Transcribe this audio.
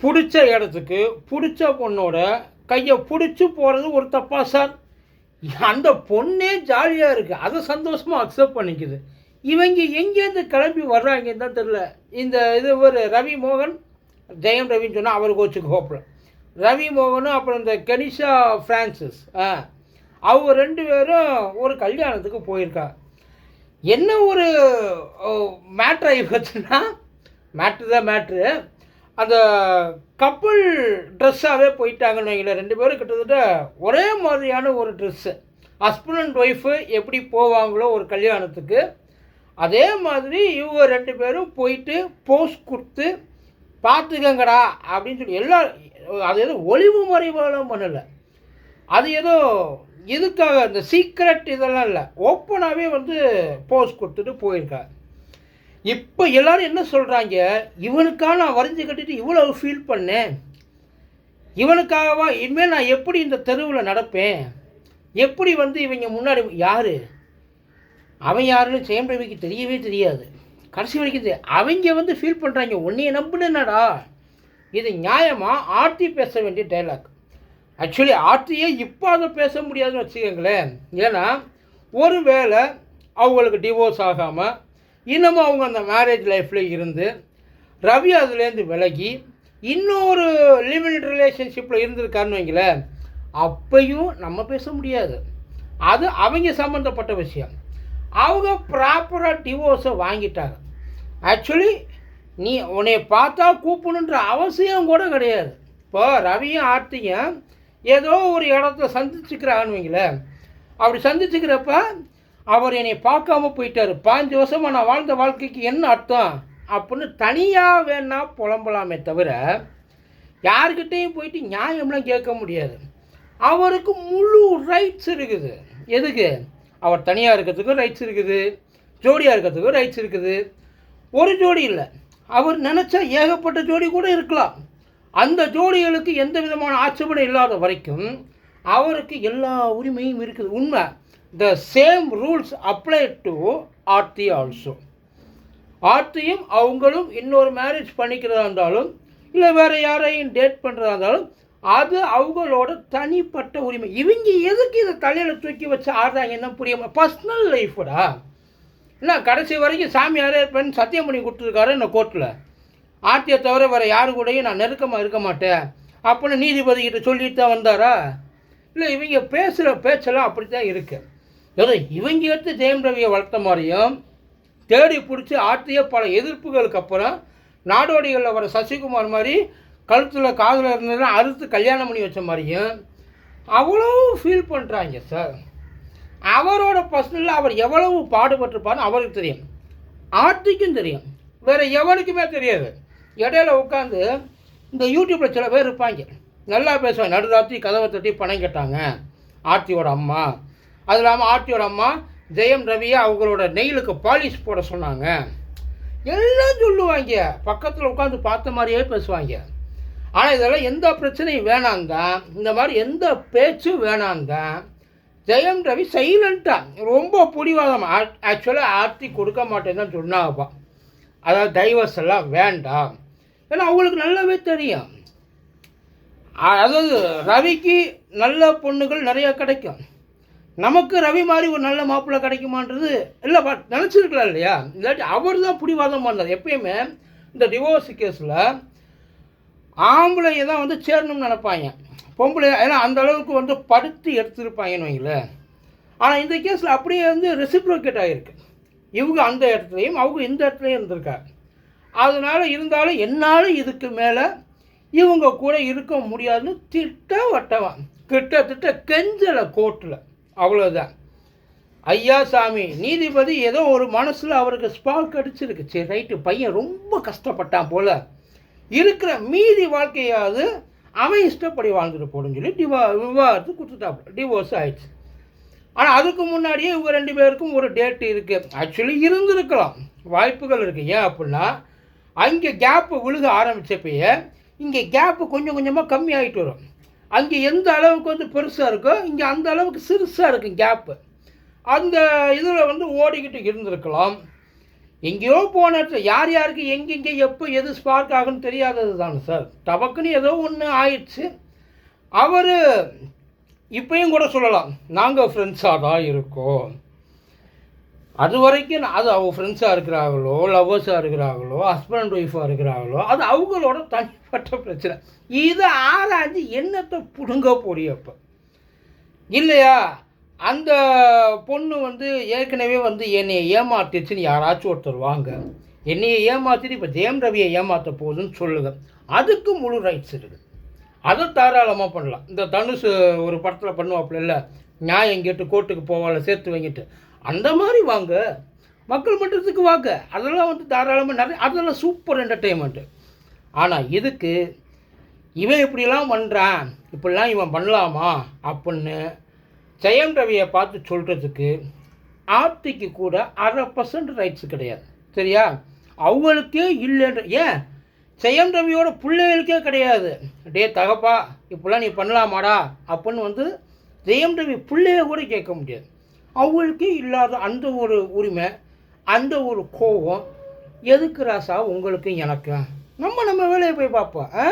பிடிச்ச இடத்துக்கு பிடிச்ச பொண்ணோட கையை பிடிச்சி போகிறது ஒரு தப்பா சார். அந்த பொண்ணே ஜாலியாக இருக்குது அதை சந்தோஷமாக அக்செப்ட் பண்ணிக்குது. இவங்க எங்கேருந்து கிளம்பி வர்றாங்கன்னு தான் தெரில இந்த இது ஒரு ரவி மோகன் ஜெயம் ரவின்னு சொன்னால் அவர் கோச்சுக்கு ஹோப்பில் ரவி மோகனும் அப்புறம் இந்த கெனிஷா ஃப்ரான்சிஸ் ஆ அவங்க ரெண்டு பேரும் ஒரு கல்யாணத்துக்கு போயிருக்கா என்ன ஒரு மேட்ரு ஆகி போச்சுன்னா மேட்ரு தான் மேட்ரு அந்த கப்புள் ட்ரெஸ்ஸாகவே போயிட்டாங்கன்னு வைங்களேன். ரெண்டு பேரும் கிட்டத்தட்ட ஒரே மாதிரியான ஒரு ட்ரெஸ்ஸு ஹஸ்பண்ட் அண்ட் ஒய்ஃபு எப்படி போவாங்களோ ஒரு கல்யாணத்துக்கு அதே மாதிரி இவங்க ரெண்டு பேரும் போயிட்டு போஸ் கொடுத்து பார்த்துக்கங்கடா அப்படின்னு சொல்லி எல்லா அது ஏதோ ஒளிவு மறைவாலாம் பண்ணலை. அது ஏதோ இதுக்காக இந்த சீக்ரெட் இதெல்லாம் இல்லை. ஓப்பனாகவே வந்து போஸ் கொடுத்துட்டு போயிருக்காங்க இப்போ எல்லாரும் என்ன சொல்கிறாங்க இவனுக்காக நான் வரைஞ்சி கட்டிட்டு இவ்வளோ ஃபீல் பண்ணேன். இவனுக்காகவா? இனிமேல் நான் எப்படி இந்த தெருவில் நடப்பேன்? எப்படி வந்து இவங்க முன்னாடி யார்? அவன் யாருன்னு ஜெயம் ரவிக்கு தெரியவே தெரியாது. கடைசி வரைக்கும் தெரி- அவங்க வந்து ஃபீல் பண்ணுறாங்க உன்னையை நம்புனடா இது நியாயமாக ஆர்த்தி பேச வேண்டிய டைலாக் ஆக்சுவலி ஆர்த்தியே இப்போ அதை பேச முடியாதுன்னு வச்சுக்கோங்களேன். ஏன்னா ஒருவேளை அவங்களுக்கு டிவோர்ஸ் ஆகாமல் இன்னமும் அவங்க அந்த மேரேஜ் லைஃப்பில் இருந்து ரவி அதுலேருந்து விலகி இன்னொரு லிமிட் ரிலேஷன்ஷிப்பில் இருந்திருக்காருன்னு வைங்களேன் அப்பையும் நம்ம பேச முடியாது. அது அவங்க சம்மந்தப்பட்ட விஷயம். அவங்க ப்ராப்பராக டிவோர்ஸை வாங்கிட்டாங்க. ஆக்சுவலி நீ உன்னை பார்த்தா கூப்பிடணுன்ற அவசியம் கூட கிடையாது. இப்போ ரவியும் ஆர்த்தியும் ஏதோ ஒரு இடத்த சந்திச்சுக்கிறாங்கன்னு வைங்களேன். அப்படி சந்திச்சுக்கிறப்ப அவர் என்னை பார்க்காம போயிட்டார். பாஞ்சு வருஷமாக நான் வாழ்ந்த வாழ்க்கைக்கு என்ன அர்த்தம்? அப்படின்னு தனியாக வேணால் புலம்பலாமே தவிர யாருக்கிட்டேயும் போயிட்டு நியாயம்லாம் கேட்க முடியாது. அவருக்கு முழு ரைட்ஸ் இருக்குது. எதுக்கு? அவர் தனியாக இருக்கிறதுக்கும் ரைட்ஸ் இருக்குது. ஜோடியாக இருக்கிறதுக்கும் ரைட்ஸ் இருக்குது. ஒரு ஜோடி இல்லை. அவர் நினச்சா ஏகப்பட்ட ஜோடி கூட இருக்கலாம். அந்த ஜோடிகளுக்கு எந்த விதமான ஆட்சேபனை இல்லாத வரைக்கும் அவருக்கு எல்லா உரிமையும் இருக்குது. உண்மை. The same rules apply to Aarthi also ஆர்த்தியும் அவங்களும் இன்னொரு மேரேஜ் பண்ணிக்கிறதா இருந்தாலும் இல்லை வேறு யாரையும் டேட் பண்ணுறதா இருந்தாலும் அது அவங்களோட தனிப்பட்ட உரிமை. இவங்க எதுக்கு இதை தலையில் தூக்கி வச்சு ஆடுறாங்கன்னா புரியாம பர்சனல் லைஃபடா என்ன கடைசி வரைக்கும் சாமியாரே இருப்பேன்னு சத்தியம் பண்ணி கொடுத்துருக்காரு இந்த கோர்ட்டில் ஆர்த்தியை தவிர வேறு யாரு கூடயும் நான் நெருக்கமாக இருக்க மாட்டேன். அப்படின்னு நீதிபதி கிட்ட சொல்லிட்டு தான் வந்தாரா? இல்லை இவங்க பேசுகிற பேச்செல்லாம் அப்படி தான் இருக்குது ஏதோ இவங்க எடுத்து ஜெயம் ரவியை வளர்த்த மாதிரியும் தேடி பிடிச்சி ஆற்றிய பல எதிர்ப்புகளுக்கு அப்புறம் நாடோடிகளில் வர சசிகுமார் மாதிரி கழுத்தில் காதில் இருந்ததெல்லாம் அறுத்து கல்யாணம் பண்ணி வச்ச மாதிரியும் அவ்வளோ ஃபீல் பண்ணுறாங்க சார் அவரோட பர்சனலில் அவர் எவ்வளவு பாடுபட்டிருப்பார்னு அவருக்கு தெரியும். ஆர்த்திக்கும் தெரியும். வேறு எவனுக்குமே தெரியாது. இடையில உட்காந்து இந்த யூடியூப்பில் சில பேர் இருப்பாங்க. நல்லா பேசுவாங்க. நடுராத்திரி கதவை தட்டி பணம் கேட்டாங்க. ஆர்த்தியோட அம்மா. அது இல்லாமல் ஆர்டியோட அம்மா ஜெயம் ரவியை அவங்களோட நெயிலுக்கு பாலிஷ் போட சொன்னாங்க. எல்லாம் சொல்லுவாங்க. பக்கத்தில் உட்காந்து பார்த்த மாதிரியே பேசுவாங்க. ஆனால் இதெல்லாம் எந்த பிரச்சனையும் வேணாம் தான் இந்த மாதிரி எந்த பேச்சும் வேணாம் தான் ஜெயம் ரவி சைலண்ட்டாக ரொம்ப பிடிவாதம். ஆக்சுவலாக ஆர்த்தி கொடுக்க மாட்டேன்னு தான் சொன்னாப்பா. அதாவது டைவர்ஸ் எல்லாம் வேண்டாம். ஏன்னா அவங்களுக்கு நல்லாவே தெரியும். அதாவது ரவிக்கு நல்ல பொண்ணுகள் நிறைய கிடைக்கும். நமக்கு ரவி மாதிரி ஒரு நல்ல மாப்பிள்ளை கிடைக்குமான்றது இல்லை பட் நினச்சிருக்கலாம் இல்லையா? இல்லாட்டி அவர் தான் பிடிவாதம் பண்ணார். எப்பயுமே இந்த டிவோர்ஸ் கேஸில் ஆம்பளையை தான் வந்து சேரணும்னு நினப்பாங்க. பொம்பளை ஏன்னா அந்த அளவுக்கு வந்து படுத்து எடுத்துருப்பாங்கன்னு வைங்களேன் ஆனால் இந்த கேஸில் அப்படியே வந்து ரெசிப்ரோகேட் ஆகிருக்கு இவங்க அந்த இடத்துலையும் அவங்க இந்த இடத்துலையும் இருந்திருக்காங்க. அதனால் இருந்தாலும் என்னாலும் இதுக்கு மேலே இவங்க கூட இருக்க முடியாதுன்னு திட்ட வட்டவன் கிட்டத்தட்ட கெஞ்சலை கோர்ட்டில். அவ்வளோதான் ஐயா சாமி நீதிபதி ஏதோ ஒரு மனசில் அவருக்கு ஸ்பார்க் அடிச்சிருக்கு. சரி ரைட்டு பையன் ரொம்ப கஷ்டப்பட்டான் போல். இருக்கிற மீதி வாழ்க்கையாவது அவன் இஷ்டப்படி வாழ்ந்துட்டு போடுன்னு சொல்லி டிவா விவாகரத்து கொடுத்துட்டாப்புல. டிவோர்ஸ் ஆயிடுச்சு. ஆனால் அதுக்கு முன்னாடியே இவங்க ரெண்டு பேருக்கும் ஒரு டேட் இருக்குது ஆக்சுவலி இருந்திருக்கலாம். வாய்ப்புகள் இருக்குது ஏன் அப்படின்னா அங்கே கேப்பு விழுக ஆரம்பித்தப்பயே இங்கே கேப்பு கொஞ்சம் கொஞ்சமாக கம்மி ஆகிட்டு வரும். அங்கே எந்த அளவுக்கு வந்து பெருசாக இருக்கோ இங்கே அந்த அளவுக்கு சிறுசாக இருக்கும் கேப்பு அந்த இதில் வந்து ஓடிக்கிட்டு இருந்திருக்கலாம். எங்கேயோ போன இடத்துல யார் யாருக்கு எங்கெங்கே எப்போ எது ஸ்பார்க் ஆகுன்னு தெரியாதது தானே சார். டபக்குன்னு ஏதோ ஒன்று ஆயிடுச்சு. அவர் இப்பயும் கூட சொல்லலாம் நாங்கள் ஃப்ரெண்ட்ஸாக தான் இருக்கோம். அது வரைக்கும் நான்- அது அவங்க ஃப்ரெண்ட்ஸாக இருக்கிறாங்களோ லவ்வர்ஸாக இருக்கிறாங்களோ ஹஸ்பண்ட் ஒய்ஃபாக இருக்கிறாங்களோ அது அவங்களோட தனிப்பட்ட பிரச்சனை. இதை ஆராய்ஞ்சு என்னத்தை பிடுங்க போறியப்போ இல்லையா? அந்த பொண்ணு வந்து ஏற்கனவே வந்து என்னை ஏமாத்திடுச்சுன்னு யாராச்சும் ஒருத்தர் வாங்க. என்னையை ஏமாத்திட்டு இப்போ ஜெயம் ரவியை ஏமாற்ற போகுதுன்னு சொல்லுங்க. அதுக்கு முழு ரைட்ஸ் இருக்குது அதை தாராளமாக பண்ணலாம். இந்த தனுஷ் ஒரு படத்தில் பண்ணுவாப்புல இல்லை? நியாயம் கேட்டு கோர்ட்டுக்கு போவால சேர்த்து வாங்கிட்டு. அந்த மாதிரி வாங்க. மக்கள் மன்றத்துக்கு வாங்க. அதெல்லாம் வந்து தாராளமாக நிறைய அதெல்லாம் சூப்பர் என்டர்டெயின்மெண்ட்டு ஆனால் இதுக்கு இவன் இப்படிலாம் பண்ணுறான் இப்படிலாம் இவன் பண்ணலாமா? அப்படின்னு ஜெயம் ரவியை பார்த்து சொல்கிறதுக்கு ஆர்த்திக்கு கூட அரை பர்சன்ட் ரைட்ஸ் கிடையாது. சரியா? அவங்களுக்கே இல்லைன்ற ஏன்? ஜெயம் ரவியோட பிள்ளைகளுக்கே கிடையாது. டே தகப்பா இப்படிலாம் நீ பண்ணலாமாடா? அப்படின்னு வந்து ஜெயம் ரவி பிள்ளைய கூட கேட்க முடியாது. அவங்களுக்கே இல்லாத அந்த ஒரு உரிமை அந்த ஒரு கோபம் எதுக்கு ராசா? உங்களுக்கு எனக்கும். நம்ம நம்ம வேலையை போய் பார்ப்போம். ஆ?